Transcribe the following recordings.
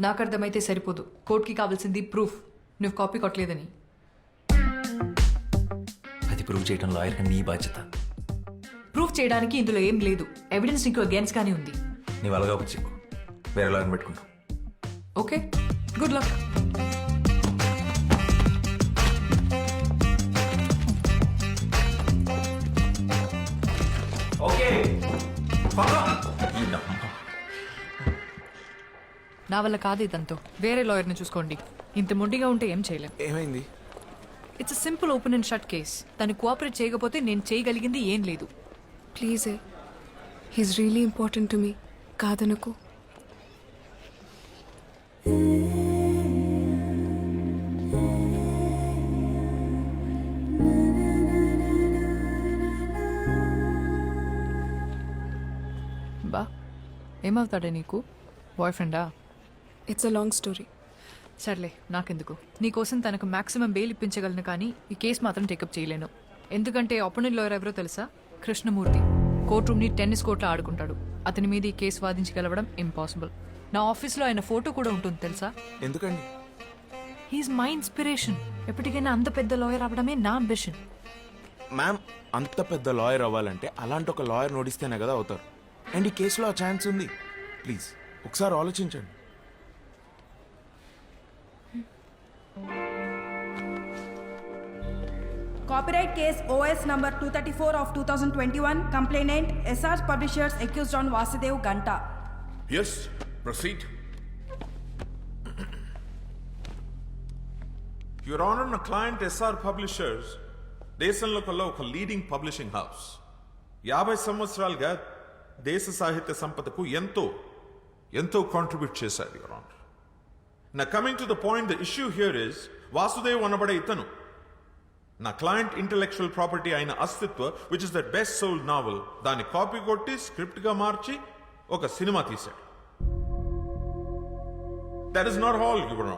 నాకు అర్థమైతే సరిపోదు. కోర్టుకి కావాల్సింది ప్రూఫ్. నువ్వు కాపీ కొట్టలేదని. అది ప్రూవ్ చేయడం లాయర్గా నీ బాధ్యత. ప్రూఫ్ చేయడానికి ఇందులో ఏం లేదు. ఎవిడెన్స్ నీకు అగేన్స్ గానే ఉంది. నీవు అలాగా వచ్చి వేరే లాయర్ని పెట్టుకుంటాం ఓకే. Good luck. నా వల్ల కాదు ఇదంతా. వేరే లాయర్ని చూసుకోండి. ఇంత మొండిగా ఉంటే ఏం చేయలేం. ఏమైంది? It's simple open and shut case తను కోఆపరేట్ చేయకపోతే నేను చేయగలిగింది ఏం లేదు. Please a he's really important to me కాదనకు. బా ఏమవుతాడే నీకు? బాయ్ ఫ్రెండా ఇట్స్ అ లాంగ్ స్టోరీ సర్లే నాకెందుకు? నీకోసం తనకు మాక్సిమం బెయిల్ ఇప్పించగలను కానీ ఈ కేసు మాత్రం టేకప్ చేయలేను. ఎందుకంటే అపోనెంట్ లాయర్ ఎవరో తెలుసా? కృష్ణమూర్తి. కోర్ట్ రూమ్ని టెన్నిస్ కోర్ట్లో ఆడుకుంటాడు. అతని మీద ఈ కేసు వాదించగలవడం ఇంపాసిబుల్ నా ఆఫీస్లో ఆయన ఫోటో కూడా ఉంటుంది తెలుసా? ఎందుకండి? హీఈస్ మై ఇన్స్పిరేషన్ ఎప్పటికైనా అంత పెద్ద లాయర్ అవ్వడమే నా అంబిషన్ మ్యామ్ అంత పెద్ద లాయర్ అవ్వాలంటే అలాంటి ఒక లాయర్ నోడిస్తేనే కదా అవుతారు. అండ్ ఈ కేసులో ఆ ఛాన్స్ ఉంది. ప్లీజ్ ఒకసారి ఆలోచించండి. Copyright case OS number 234 of 2021. Complainant SR Publishers accused on Vasudev Ganta. Yes, proceed. Your honour నా క్లయింట్ ఎస్ఆర్ పబ్లిషర్స్ దేశంలో కల్లా ఒక లీడింగ్ పబ్లిషింగ్ హౌస్ యాభై సంవత్సరాలుగా దేశ సాహిత్య సంపదకు ఎంతో ఎంతో కాంట్రిబ్యూట్ చేశారు యువర్ ఆనర్ నా coming to the point the issue here is Vasudev అనబడే ఇతను నా క్లయింట్ ఇంటలెక్చువల్ ప్రాపర్టీ అయిన Astitva which is the best sold novel దాన్ని కాపీ కొట్టి స్క్రిప్ట్గా మార్చి ఒక సినిమా తీశాడు. That is not all your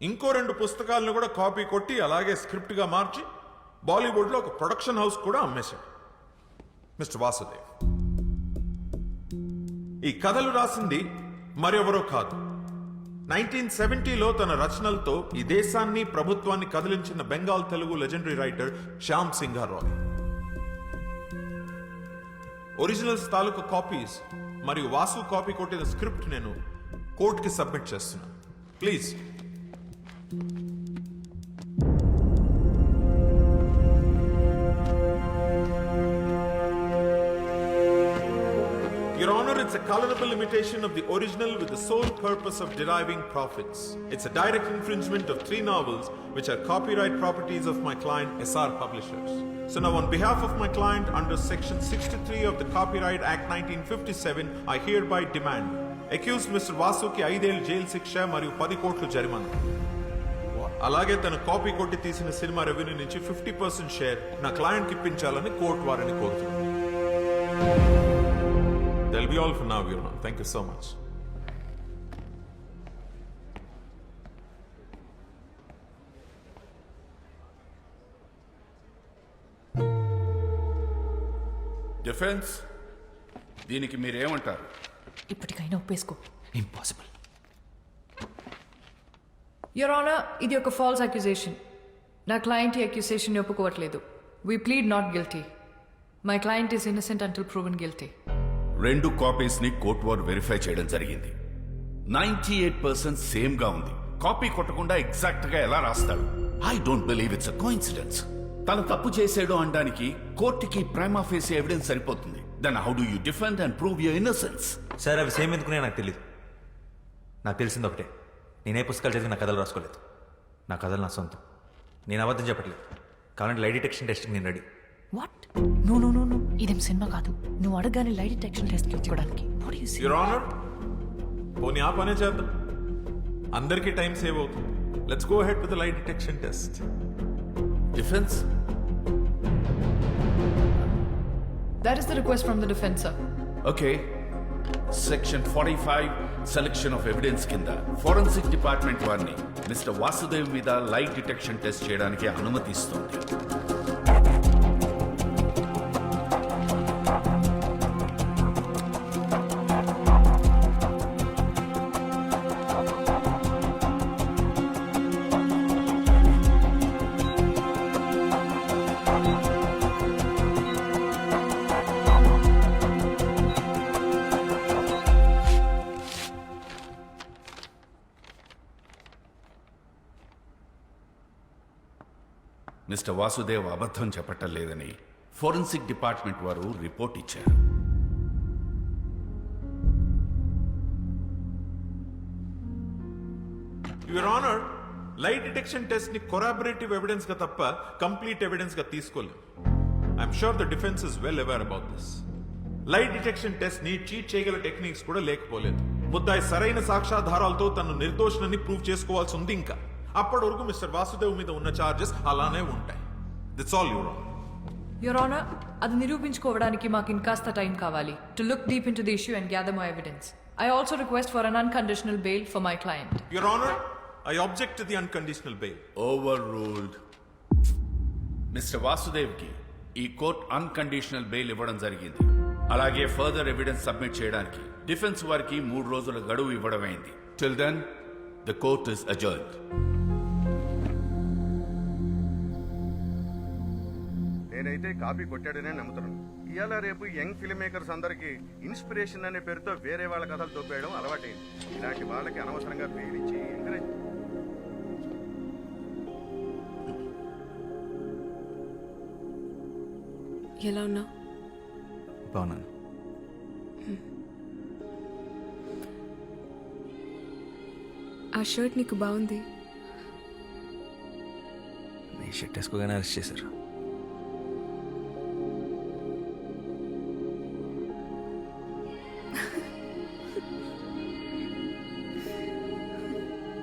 ఇంకో రెండు పుస్తకాలను కూడా కాపీ కొట్టి అలాగే స్క్రిప్ట్గా మార్చి బాలీవుడ్లో ఒక ప్రొడక్షన్ హౌస్ కూడా అమ్మేశాడు. మిస్టర్ వాసుదేవ్ ఈ కథలు రాసింది మరెవరో కాదు. నైన్టీన్ సెవెంటీలో తన రచనలతో ఈ దేశాన్ని ప్రభుత్వాన్ని కదిలించిన Bengal Telugu legendary writer Shyam Singharoy originals తాలూకు కాపీస్ మరియు వాసు కాపీ కొట్టిన స్క్రిప్ట్ నేను కోర్టుకి సబ్మిట్ చేస్తున్నాను please. Your Honor, it's a colorable imitation of the original with the sole purpose of deriving profits. It's a direct infringement of three novels which are copyright properties of my client SR Publishers. So now on behalf of my client under section 63 of the Copyright Act 1957, I hereby demand accused Mr. Vasuki ఐదేళ్ళు జైలు శిక్ష మరియు పది కోట్లు జరిమానా అలాగే తన copy కొట్టి తీసిన సినిమా రెవెన్యూ నుంచి ఫిఫ్టీ పర్సెంట్ షేర్ నా క్లయింట్కి ఇప్పించాలని కోర్టు వారిని కోరుతున్నాను That'll be all for now, Your Honor. Thank you so much. Defence దీనికి మీరేమంటారు? ఇప్పటికైనా ఒప్పేసుకో. ఇంపాసిబుల్ యువర్ ఆనర్ ఇది ఒక ఫాల్స్ అక్యుజేషన్ నా క్లయింట్ ఈ అక్యుజేషన్ ఒప్పుకోవట్లేదు. We plead not guilty my client is innocent until proven guilty రెండు కాపీస్ని కోర్ట్ వారు వెరిఫై చేయడం జరిగింది. నైన్టీ ఎయిట్ పర్సెంట్ సేమ్గా ఉంది. కాపీ కొట్టకుండా ఎగ్జాక్ట్గా ఎలా రాస్తాడు? I don't believe it's a coincidence తను తప్పు చేసాడు అనడానికి కోర్టుకి ప్రైమ్ ఆఫీస్ ఎవిడెన్స్ సరిపోతుంది. Then how do you defend and prove your innocence sir అవి సేమ్ ఎందుకునే నాకు తెలియదు నాకు తెలిసింది ఒకటే. నేనే పుస్తకాలు చదివి నా కథలు రాసుకోలేదు. నా కథలు నా సొంతం. నేను అబద్ధం చెప్పట్లేదు. కావాలంటే లై డిటెక్షన్ టెస్ట్కి నేను ready. What no no no no ఇదేం సినిమా కాదు. నువ్వు అడగానే లైట్ డిటెక్షన్ టెస్ట్ ఇచ్చుకోవడానికి. What do you say? Your Honor, పోనీ ఆ పనే చేద్దాం. అందరికీ టైం సేవ్ అవుతుంది. Let's go ahead with lie detection test defence That is the request from the defense, sir. Okay section forty five selection of evidence కింద. Forensic department వారిని mister Vasudev మీద light detection test చేయడానికి అనుమతిస్తుంది. Mister Vasudev అబద్ధం చెప్పటం లేదని forensic department వారు report ఇచ్చారు. యువర్ ఆనర్ లైట్ డిటెక్షన్ టెస్ట్ని కొరాబరేటివ్ ఎవిడెన్స్గా తప్ప కంప్లీట్ ఎవిడెన్స్గా తీసుకోలేం. I'm sure the defence is well aware about this lie detection టెస్ట్ని cheat చేయగల టెక్నిక్స్ కూడా లేకపోలేదు. ముద్దాయి సరైన సాక్ష్యాధారాలతో తను నిర్దోషణని ప్రూవ్ చేసుకోవాల్సి ఉంది ఇంకా. అప్పటి వరకు మిస్టర్ వాసుదేవ్ మీద ఉన్న చార్జెస్ అలానే ఉంటాయి. That's all your your honour అది నిరూపించుకోవడానికి మాకు ఇంకాస్త టైం కావాలి. To look deep into the issue and gather my evidence I also request for an unconditional bail for my client your honour I object to the unconditional bail overruled mister వాసుదేవ్కి ఈ court unconditional bail ఇవ్వడం జరిగింది. అలాగే further evidence submit చేయడానికి defence వారికి మూడు రోజుల గడువు ఇవ్వడమైంది. Till then the court is adjourned నేనైతే కాపీ కొట్టాడనే నమ్ముతున్నాను. ఇవాళ రేపు యంగ్ ఫిల్మ్ మేకర్స్ అందరికి ఇన్స్పిరేషన్ అనే పేరుతో వేరే వాళ్ళ కథలు తోపేయడం అలవాటైంది. ఇలాంటి వాళ్ళకి అనవసరంగా పేరించి ఎంకరేజ్ ఎలా ఉన్నావు? బాగున్నాను ఆ షర్ట్ నీకు బాగుంది. నీ షర్ట్ వేసుకోగానే అరెస్ట్ చేశారు.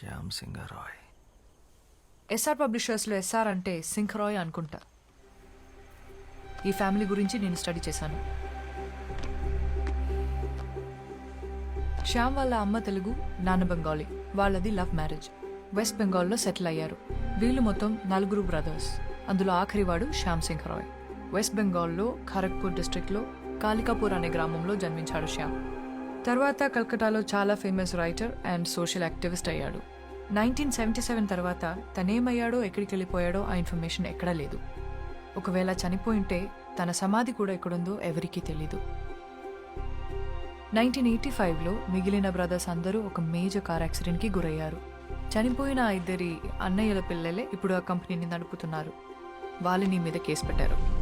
శ్యామ్ సింగ్ రాయ్ ఎస్ఆర్ పబ్లిషర్స్లో ఎస్ఆర్ అంటే సింఖరాయ్ అనుకుంటా. ఈ ఫ్యామిలీ గురించి నేను స్టడీ చేశాను. శ్యామ్ వాళ్ళ అమ్మ తెలుగు నాన్న బెంగాలీ. వాళ్ళది లవ్ మ్యారేజ్. వెస్ట్ బెంగాల్లో సెటిల్ అయ్యారు. వీళ్ళు మొత్తం నలుగురు బ్రదర్స్. అందులో ఆఖరివాడు శ్యామ్ సింగ్ రాయ్ వెస్ట్ బెంగాల్లో ఖరగ్పూర్ డిస్ట్రిక్ట్లో కాళికాపూర్ అనే గ్రామంలో జన్మించాడు శ్యామ్. తర్వాత కల్కటాలో చాలా famous writer and social activist అయ్యాడు. నైన్టీన్ సెవెంటీ సెవెన్ తర్వాత తనేమయ్యాడో ఎక్కడికి వెళ్ళిపోయాడో ఆ ఇన్ఫర్మేషన్ ఎక్కడా లేదు. ఒకవేళ చనిపోయింటే తన సమాధి కూడా ఎక్కడుందో ఎవరికీ తెలీదు. నైన్టీన్ ఎయిటీ ఫైవ్లో మిగిలిన బ్రదర్స్ అందరూ ఒక మేజర్ కార్ యాక్సిడెంట్కి గురయ్యారు. చనిపోయిన ఆ ఇద్దరి అన్నయ్యల పిల్లలే ఇప్పుడు ఆ కంపెనీని నడుపుతున్నారు. వాళ్ళు నీ మీద కేసు పెట్టారు.